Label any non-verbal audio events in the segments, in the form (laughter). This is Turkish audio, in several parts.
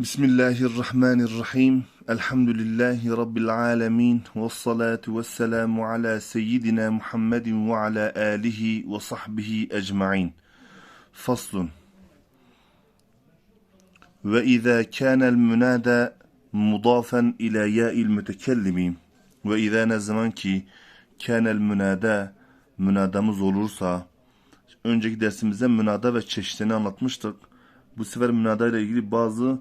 Bismillahirrahmanirrahim. Elhamdülillahi Rabbil alemin. Ve salatu ve selamu ala seyyidina Muhammedin ve ala alihi ve sahbihi ecma'in. Faslun. Ve izâ kânel münâdâ mudafen ila yâ'il mütekellimi ve izâ ne zaman ki kânel münâdâ münadamız olursa önceki dersimizde münada ve çeşitlerini anlatmıştık. Bu sefer münada ile ilgili bazı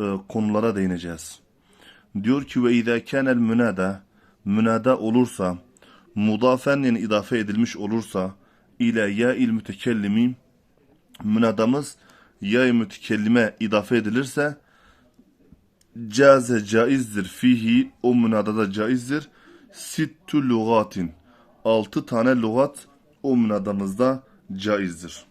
e, konulara değineceğiz. Diyor ki ve izâ kânel münada münada olursa mudafen yani idafe edilmiş olursa ile ya il mütekellimi münadamız ya mütekellime idafe edilirse caze caizdir fihi o münadada caizdir sittu lugatin altı tane lugat o münadamızda caizdir.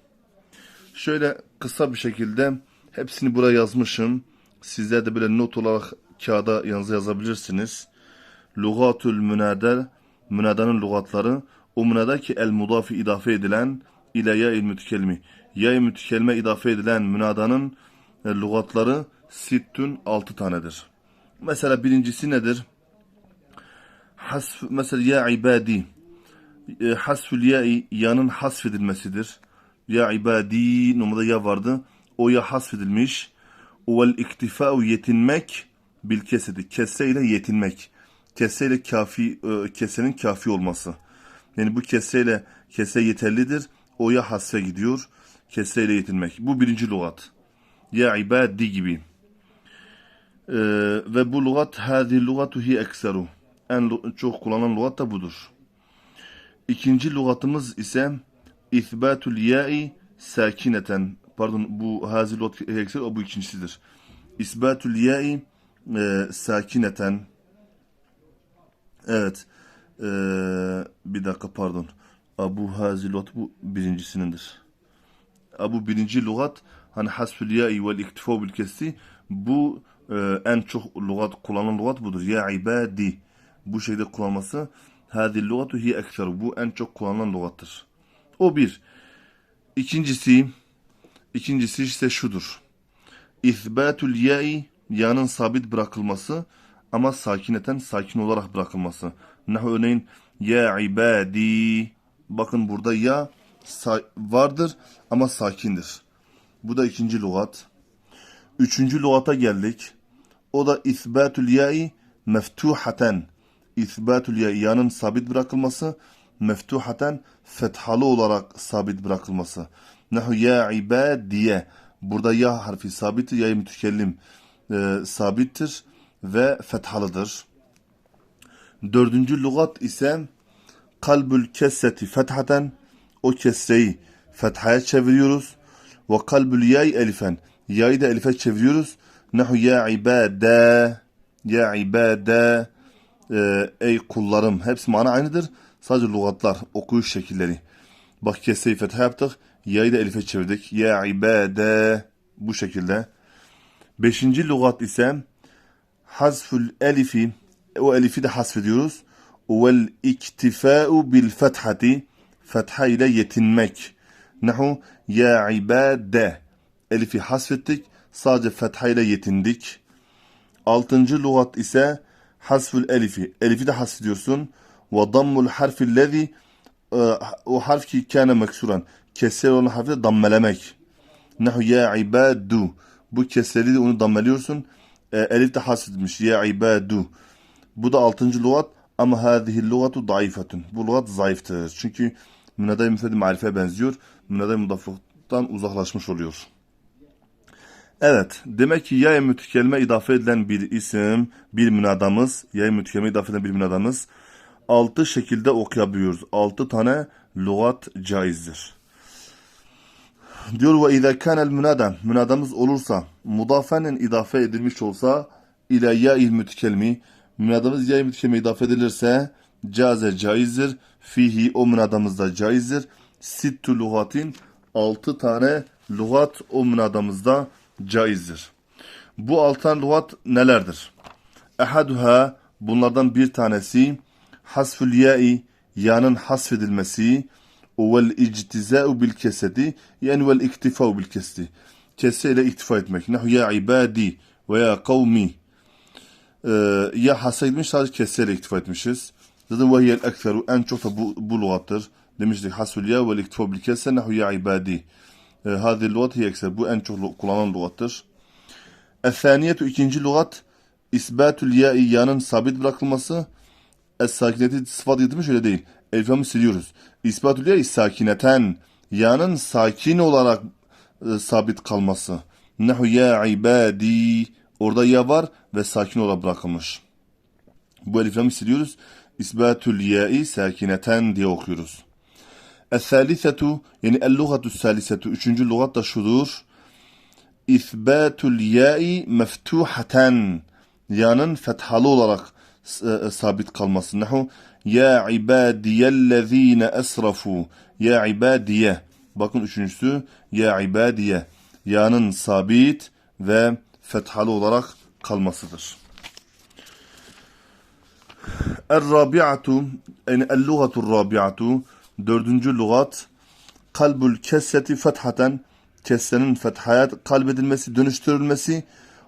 Şöyle kısa bir şekilde hepsini buraya yazmışım. Sizler de böyle not olarak kağıda yanınıza yazabilirsiniz. Lugatül münadel, münadanın lugatları, o münada ki el mudafi idafe edilen ile ya il mütekelmi. Ya mütekelme idafe edilen münadanın e, lugatları sittün altı tanedir. Mesela birincisi nedir? Hasf, mesela ya ibadi. E, hasfül ya yanın hasfedilmesidir. Ya ibadi numarada ya vardı. O ya hasfedilmiş. Vel iktifa'u yetinmek bil kesedi. Kesse ile yetinmek. Kesse ile kafi, e, kesenin kafi olması. Yani bu kesse ile kesse yeterlidir. O ya hasfe gidiyor. Kesse ile yetinmek. Bu birinci lügat. Ya ibadi gibi. Ee, ve bu lügat hâzi lügatu hi ekseru. En çok kullanılan lügat da budur. İkinci lügatımız ise İthbatul ya'i sakineten. Pardon bu hâzi lügat hi ekseru o bu ikincisidir. İsbatul ya'i e, sakineten. Evet. E, bir dakika pardon. Abu hazilat bu birincisinindir. Abu birinci lügat hani hasfül ya'i vel iktifa bil kesti bu e, en çok lügat kullanılan lügat budur. Ya ibadi bu şekilde kullanması hadi lügatu hi ekser bu en çok kullanılan lügattır. O bir. İkincisi ikincisi ise şudur. İthbatul ya'i ya'nın sabit bırakılması ama sakineten sakin olarak bırakılması. Nahu örneğin ya ibadi bakın burada ya vardır ama sakindir. Bu da ikinci lügat. Üçüncü lügata geldik. O da isbatul ya'i meftuhaten. İsbatul ya'i ya'nın sabit bırakılması meftuhaten fethalı olarak sabit bırakılması. Nahu ya ibadiye. Burada ya harfi sabittir, ya mütekellim e, sabittir ve fethalıdır. Dördüncü lügat ise kalbül kesseti fethaten o kesreyi fethaya çeviriyoruz. Ve kalbül yay elifen yayı da elife çeviriyoruz. Nahu ya ibade ya ibade e, ey kullarım hepsi mana aynıdır. Sadece lügatlar, okuyuş şekilleri. Bak kesreyi fetha yaptık. Yayı da elife çevirdik. Ya ibade bu şekilde. Beşinci lügat ise hazfül elifi o elifi de hasfediyoruz. Vel iktifa'u bil fethati fetha ile yetinmek. Nahu ya ibade elifi hasfettik. Sadece fetha ile yetindik. Altıncı lügat ise hasfül elifi. Elifi de hasfediyorsun. Ve dammul harfillezi o harf ki kâne meksuran. Kesir olan harfi dammelemek. Nahu ya ibadu. Bu keseri de onu dammeliyorsun. E, elif de hasfedilmiş. Ya ibadu. Bu da altıncı lügat ama hâzihi lügatu daifetun. Bu lügat zayıftır. Çünkü münada-i müfredi marife benziyor. Münada-i mudafıktan uzaklaşmış oluyor. Evet. Demek ki ya mütekelime idafe edilen bir isim, bir münadamız, ya mütekelime idafe edilen bir münadamız altı şekilde okuyabiliyoruz. Altı tane lügat caizdir. Diyor ve izâ kânel münadem münadamız olursa mudafenen idafe edilmiş olsa ile ya il mütekelimi münadamız ya mütekelime idafe edilirse caze caizdir. Fihi o münadamızda caizdir. Sittu lugatin altı tane lugat o münadamızda caizdir. Bu altı tane lugat nelerdir? Ehaduha bunlardan bir tanesi hasfül ya'i yanın hasfedilmesi vel ictiza'u bil kesedi yani vel iktifa'u bil ile iktifa etmek. Nahu ya ibadi veya kavmi e, ya hasaymış sadece kesseyle iktifa etmişiz. Zaten vehiyel ekseru en çok da bu, bu lügattır. Demiştik hasul ya ve iktifa bil kesse nehu ya ibadi. E, Hadi lügat hiye ekser. Bu en çok kullanılan lügattır. Es-saniyetu ikinci lügat isbatül ya'i yanın sabit bırakılması. Es-sakineti sıfat getirmiş öyle değil. Elifamı siliyoruz. İsbatül ya'i sakineten yanın sakin olarak e, sabit kalması. Nehu ya ibadi. Orada ya var ve sakin olarak bırakılmış. Bu eliflamı siliyoruz. İsbatül ya'i sakineten diye okuyoruz. Es-salisetu yani el-lugatü salisetu. Üçüncü lugat da şudur. İsbatül ya'i meftuhaten. Yanın fethalı olarak e, sabit kalması. Nehu ya ibadiyellezine esrafu. Ya ibadiye. Bakın üçüncüsü ya ibadiye. Yanın sabit ve fethalı olarak kalmasıdır. El-rabi'atu yani el-lugatu rabi'atu dördüncü lugat kalbul kesseti fethaten kessenin fethaya kalbedilmesi, dönüştürülmesi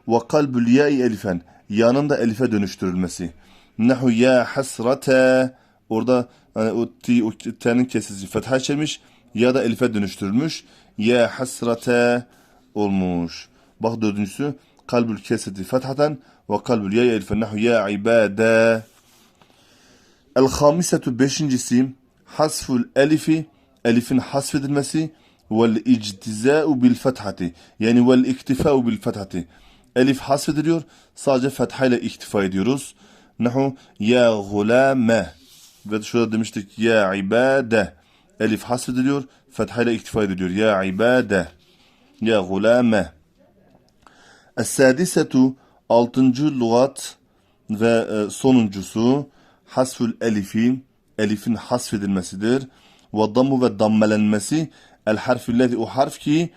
ve kalbul ya'i elifen yanın da elife dönüştürülmesi. Nehu ya hasrate orada hani o ti o t'nin kesesi fetha çevirmiş ya da elife dönüştürülmüş. Ya hasrate olmuş. Bak dördüncüsü kalbül keseti fethaten ve kalbül ya'i elifen nehu ya ibade. El hamisetu beşincisi hasful elifi elifin hasfedilmesi vel ictiza'u bil fethati yani vel iktifa'u bil fethati elif hasfediliyor sadece fethayla iktifa ediyoruz nahu ya gulame. Ve şurada demiştik ya ibade. Elif hasfediliyor fethayla iktifa ediliyor. Ya ibade ya gulame. Es-sadisetu altıncı lügat ve e, sonuncusu hasfül elifi elifin hasfedilmesidir. Ve dammu ve dammelenmesi el harfillezi o harf ki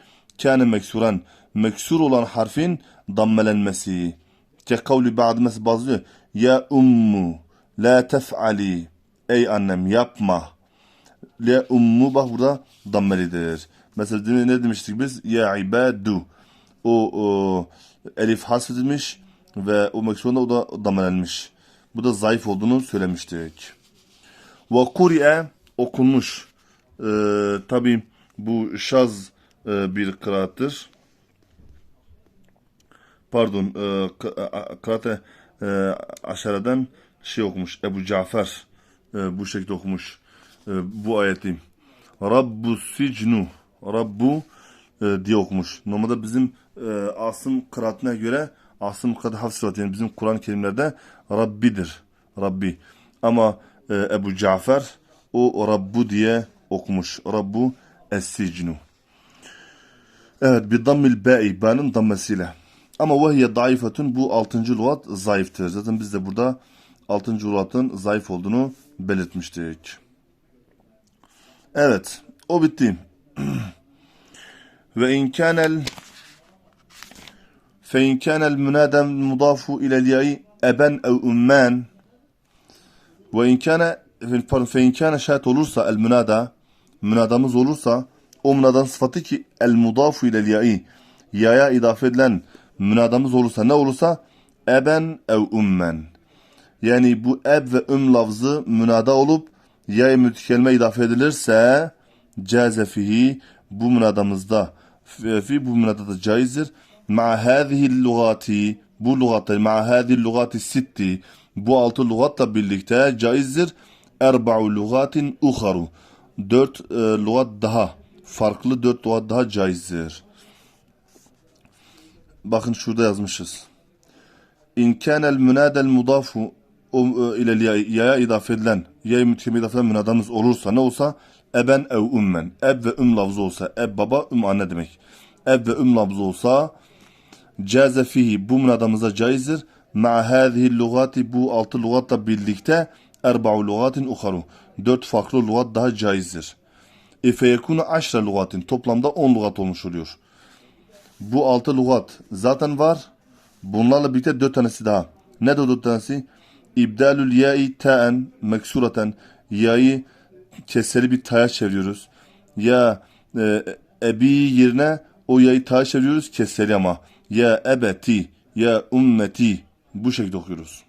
kâne meksuran. Meksur olan harfin dammelenmesi. Ke kavli ba'd bazı ya ummu la tef'ali ey annem yapma. La ummu bak burada dammelidir. Mesela ne demiştik biz? Ya ibadu. O, o elif hasfedilmiş ve o meksurunda o da damelenmiş. Bu da zayıf olduğunu söylemiştik. Ve kuri'e okunmuş. Ee, Tabi bu şaz e, bir kıraattır. Pardon, e, kıraate e, aşağıdan şey okumuş. Ebu Cafer e, bu şekilde okumuş. E, bu ayeti. Rabbu sicnu. Rabbu e, diye okumuş. Normalde bizim e, Asım kıraatine göre Asım hafız sıratı yani bizim Kur'an kelimelerde Rabbidir. Rabbi. Ama e, Ebu Cafer o Rabbu diye okumuş. Rabbu es-sicnu. Evet bir dammil ba'i ba'nın dammesiyle. Ama vehiye daifetun bu altıncı lügat zayıftır. Zaten biz de burada altıncı lügatın zayıf olduğunu belirtmiştik. Evet o bitti. (clears throat) Ve in kânel fe in kânel münâdem mudafu ilel ya'i eben ev umman ve in kâne pardon fe in kâne şayet olursa el münada münadamız olursa o münadanın sıfatı ki el mudafu ilel ya'i yaya idafe edilen münadamız olursa ne olursa eben ev ummen yani bu eb ve üm lafzı münada olup yaya mütekelime idafe edilirse cazefihi bu münadamızda fi bu münadada caizdir. Ma hâzihi lugati bu lügatlar ma hâzihi lugati sitti bu altı lügatla birlikte caizdir. Erba'u lügatin uharu dört e, lügat daha farklı dört lügat daha caizdir. Bakın şurada yazmışız. İn kânel münâdel mudafu ile yaya idafe edilen, yaya mütkeme idafe edilen münadamız olursa ne olsa eben ev ümmen. Eb ve üm lafzı olsa, eb baba, üm anne demek. Eb ve üm lafzı olsa caze fihi bu münadamıza caizdir. Ma hâzihi lugati bu altı lugatla birlikte erba'u lugatin uharu. Dört farklı lugat daha caizdir. E feyekunu aşra lugatin. Toplamda on lugat olmuş oluyor. Bu altı lugat zaten var. Bunlarla birlikte dört tanesi daha. Ne de dört tanesi? İbdalül ya'i ta'en meksureten. Ya'yı keseri bir taya çeviriyoruz. Ya e, ebi yerine o ya'yı taya çeviriyoruz keseri ama. Ya ebeti ya ümmeti. Bu şekilde okuyoruz.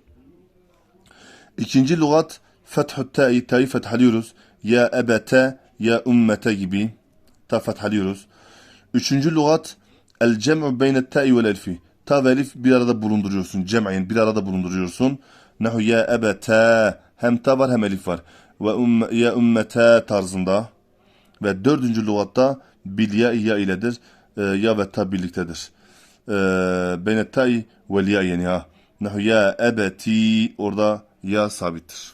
İkinci lügat fethü ta'i ta'yı fethalıyoruz. Ya ebete ya ümmete gibi. Ta fethalıyoruz. Üçüncü lügat el cem'u beyne ta'i vel elfi. Ta ve elif bir arada bulunduruyorsun. Cem'in bir arada bulunduruyorsun. Nehu ya ebete. Hem ta var hem elif var. Ve ümme, ya ümmete tarzında. Ve dördüncü lügatta bil ya ya iledir. Ee, ya ve ta birliktedir. Ee, beyne ta'i vel ya yani ha. Nehu ya ebeti orada ya sabittir.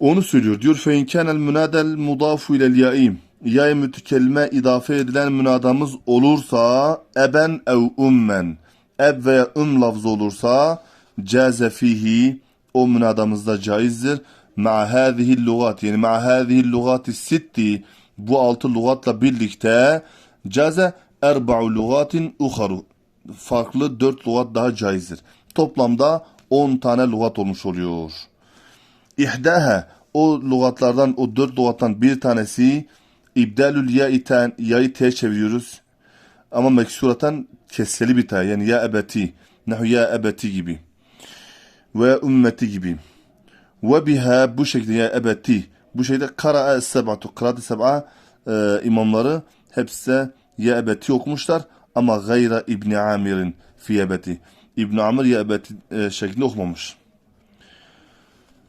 Onu söylüyor. Diyor fe in kana'l munadel mudafu ilel ya'im. Ya'ya mütekelime idafe edilen münadamız olursa eben ev ummen. Eb veya um lafzı olursa caze fihi o münadamızda caizdir. Ma hâzihi lugat yani ma hâzihi lugati sitti bu altı lugatla birlikte caze erba'u lugatin uharu farklı dört lugat daha caizdir. Toplamda 10 tane lugat olmuş oluyor. İhdaha o lügatlardan o dört lügattan bir tanesi ibdalül ya iten ya'yı t'ye çeviriyoruz. Ama meksuratan kesreli bir ta yani ya ebeti nahu ya ebeti gibi ve ümmeti gibi. Ve biha bu şekilde ya ebeti bu şekilde kara'a sebatu kıraat seb'a e, imamları hepsi ya ebeti okumuşlar ama gayra İbni Amir'in fi ebeti. İbn Amr ya ebeti e, şeklinde okumamış.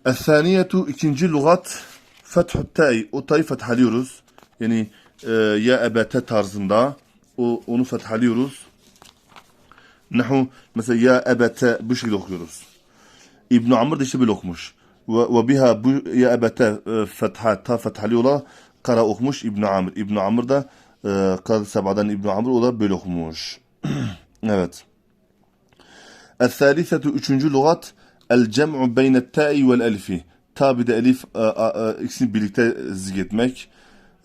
El-thaniyetu ikinci lügat fethü ta'i. O ta'yı fethalıyoruz. Yani e, ya ebete tarzında o, onu fethalıyoruz. Nahu mesela ya ebete bu şekilde okuyoruz. İbn Amr da işte okumuş. Ve, ve biha bu ya ebete e, fetha ta fethaliyorlar. Kara okumuş İbn Amr. İbn Amr da e, Kadı Seba'dan İbn Amr o da böyle okumuş. (clears throat) evet. El-thâlisatu üçüncü lügat el-cem'u beyne ta'i vel elifi. Ta bir de elif e, e, ikisini birlikte zikretmek.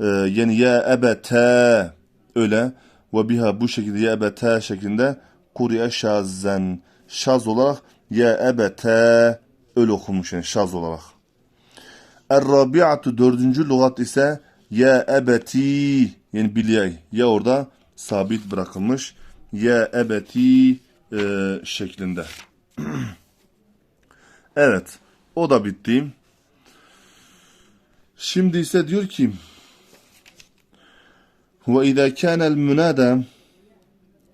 E, yani ya ebete öyle ve biha bu şekilde ya ebete şeklinde kuriye şazen şaz olarak ya ebete öyle okunmuş yani şaz olarak. Er-rabi'atu dördüncü lügat ise ya ebeti yani bilyay ya orada sabit bırakılmış ya ebeti e, şeklinde. (clears throat) evet o da bitti. Şimdi ise diyor ki ve izâ kânel münâdâ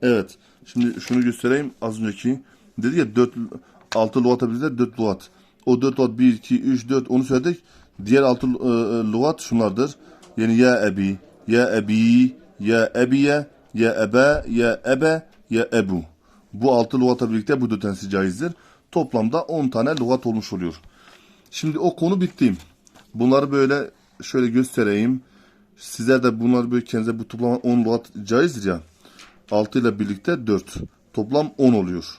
Evet. Şimdi şunu göstereyim az önceki. Dedi ya 4 6 lügat bizde 4 lügat. O 4 lügat 1 2 3 4 onu söyledik. Diğer 6 lügat şunlardır. Yani ya ebi, ya ebi, ya ebiye, ya ebe, ya ebe, ya ebu. Bu 6 lügatla birlikte bu dört tanesi caizdir. Toplamda 10 tane lügat olmuş oluyor. Şimdi o konu bitti. Bunları böyle şöyle göstereyim. Sizler de bunları böyle kendinize bu toplam 10 lügat caizdir ya. 6 ile birlikte 4. Toplam 10 oluyor.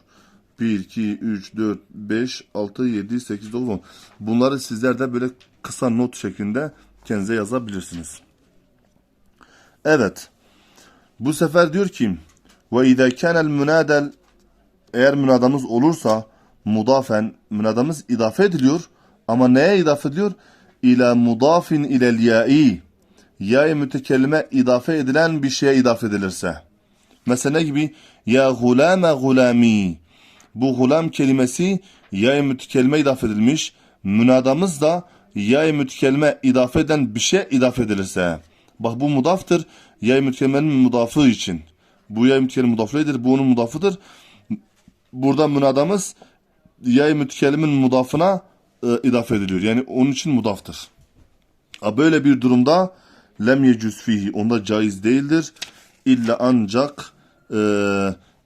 1, 2, 3, 4, 5, 6, 7, 8, 9, 10. Bunları sizler de böyle kısa not şeklinde kendinize yazabilirsiniz. Evet. Bu sefer diyor ki ve izâ kânel münâdel eğer münadamız olursa mudafen münadamız idafe ediliyor ama neye idafe ediliyor? İlâ mudafin ilel ya'i ya'ya mütekellime idafe edilen bir şeye idafe edilirse. Mesela gibi? Ya gulame gulami. Bu gulam kelimesi ya'ya mütekellime idafe edilmiş. Münadamız da ya'ya mütekellime idafe eden bir şey idafe edilirse. Bak bu mudaftır. Ya'ya mütekellimenin mudafı için. Bu ya'ya mütekellimenin mudaflığıdır. Bu onun mudafıdır. Burada münadamız ya'ya mütekellimin mudafına e, idafe ediliyor. Yani onun için mudaftır. Böyle bir durumda lem yecüz fihi. Onda caiz değildir. İlla ancak e,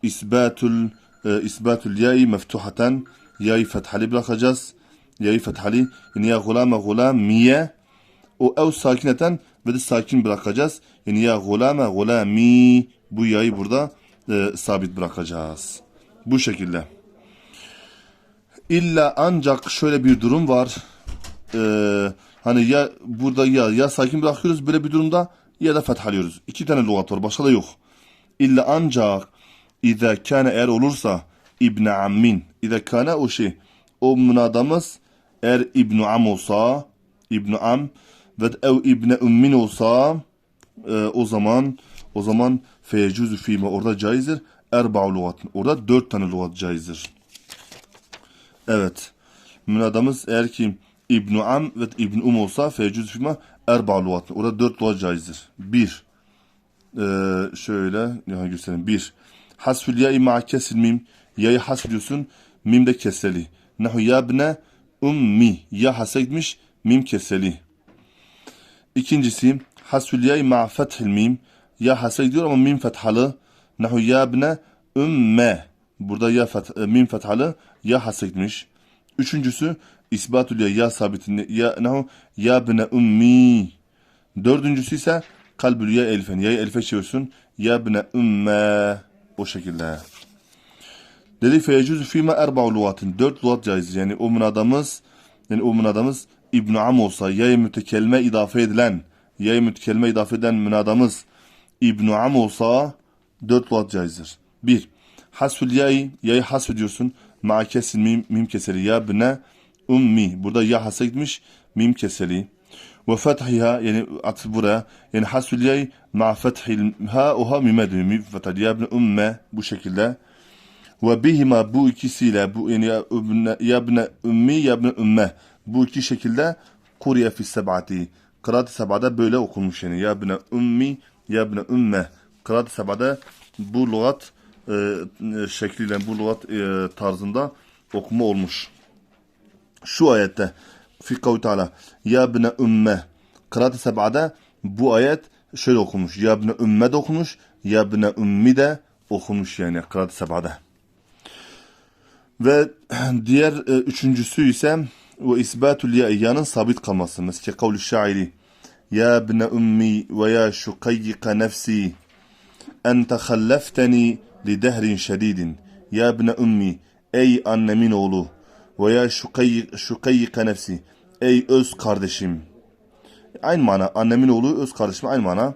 isbatül e, isbatül ya'i meftuhaten ya'yı fethali bırakacağız. Ya'yı fethali yani ya gulame gulamiye o ev sakineten ve de sakin bırakacağız. Yani ya gulame gulami bu ya'yı burada e, sabit bırakacağız. Bu şekilde. İlla ancak şöyle bir durum var. Ee, hani ya burada ya ya sakin bırakıyoruz böyle bir durumda ya da fethalıyoruz. İki tane lügat var. Başka da yok. İlla ancak İza kâne eğer olursa İbn Ammin. İza kâne o şey. O münadamız eğer İbn Am olsa İbn Am ve ev İbn Ümmin olsa e, o zaman o zaman feyecüzü fîme orada caizdir. erba'u lugatın. Orada dört tane lugat caizdir. Evet. Münadamız eğer ki İbn Am ve İbn Um olsa fecüz fima erba lugatın. Orada dört lugat caizdir. Bir. Ee, şöyle ya göstereyim. Bir. Hasfül ya'i ma'a kesil mim. Ya'yı hasfediyorsun. Mim de keseli. Nahu yabne ummi. Ya hasfetmiş. Mim keseli. İkincisi hasfül ya'i ma'a fethil mim. Ya hasfediyor ama mim fethalı. Nahu yabne ümme. Burada ya feth, e, mim fethalı. Ya hasfetmiş. Üçüncüsü isbatül ya ya sabitinde ya nahu ya bne ummi. Dördüncüsü ise kalbül ya elfen. Ya'yı elfe çeviriyorsun. Ya bne ümme. O şekilde. Dedi feyecüzü fîme erba'u lugatin. Dört lugat caizdir. Yani o münadamız yani o münadamız İbn Am olsa ya'yı mütekelime idafe edilen ya'yı mütekelime idafe eden münadamız İbn Am olsa dört lugat caizdir. Bir. Hasfül ya'yı ya'yı hasfediyorsun. Ma kesil mim, mim keseli. Ya bne ummi. Burada ya hasa gitmiş. Mim keseli. Ve fethiha yani atıf buraya. Yani hasfül ya'yı ma fethil ha oha mime dönüyor. Mim fethil. Ya bne umme. Bu şekilde. Ve bihima bu ikisiyle bu yani ya ibne, ya ibne ümmi ya ibne ümme bu iki şekilde kuriye fi seb'ati. Kıraat-ı seb'ada böyle okunmuş yani. Ya ibne ümmi ya ibne ümme. Kıraat-ı seb'ada bu lügat e, e, şekliyle bu lügat e, tarzında okuma olmuş. Şu ayette fi kavli teala ya ibne ümme. Kıraat-ı seb'ada bu ayet şöyle okunmuş. Ya ibne ümme de okunmuş. Ya ibne ümmi de okunmuş yani kıraat-ı seb'ada. Ve (clears throat) diğer e, üçüncüsü ise ve isbatul ya'yanın sabit kalması. Mesela kavlu şairi Ya ibne ummi ve ya şukayyika nefsi ente hallefteni li dehrin şedidin. Ya ibne ummi ey annemin oğlu ve ya şukayyika nefsi ey öz kardeşim. Aynı mana annemin oğlu öz kardeşim aynı mana.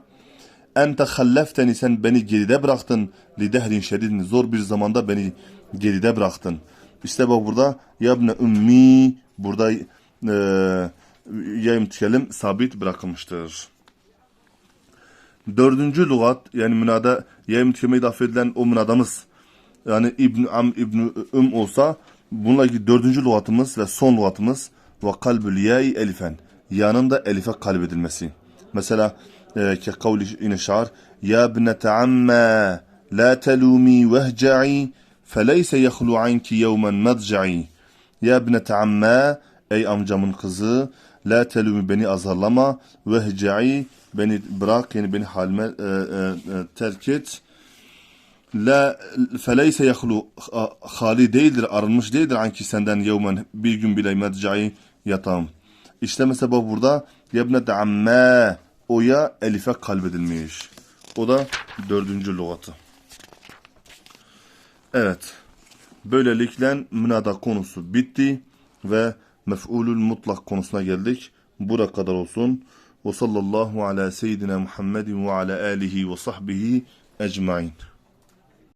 Ente hallefteni sen beni geride bıraktın li dehrin şedidin zor bir zamanda beni geride bıraktın. İşte bak burada yabne ümmi burada e, ya mütekellim sabit bırakılmıştır. Dördüncü lügat yani münada ya mütekellime idafe edilen o münadamız yani İbn Am İbn Üm olsa Bununla ilgili dördüncü lügatımız ve son lügatımız ve kalbül yâi elifen. Yanın da elife kalbedilmesi. Mesela e, ke kavli yine şair Ya bnete amme la telumi vehca'i feleyse yehlu anki yevmen medca'i Ya bnete amme ey amcamın kızı la telumi beni azarlama vehca'i beni bırak yani beni halime e, e, e terk et La feleyse yahlu hali değildir, arınmış değildir anki senden yevmen bir gün bile medca'i yatağım. İşte mesela burada yebnete amme o ya elife kalbedilmiş. O da dördüncü lügatı. Evet. Böylelikle münada konusu bitti ve mef'ulül mutlak konusuna geldik. Bura kadar olsun. Ve sallallahu ala seyyidina Muhammedin ve ala alihi ve sahbihi ecmain.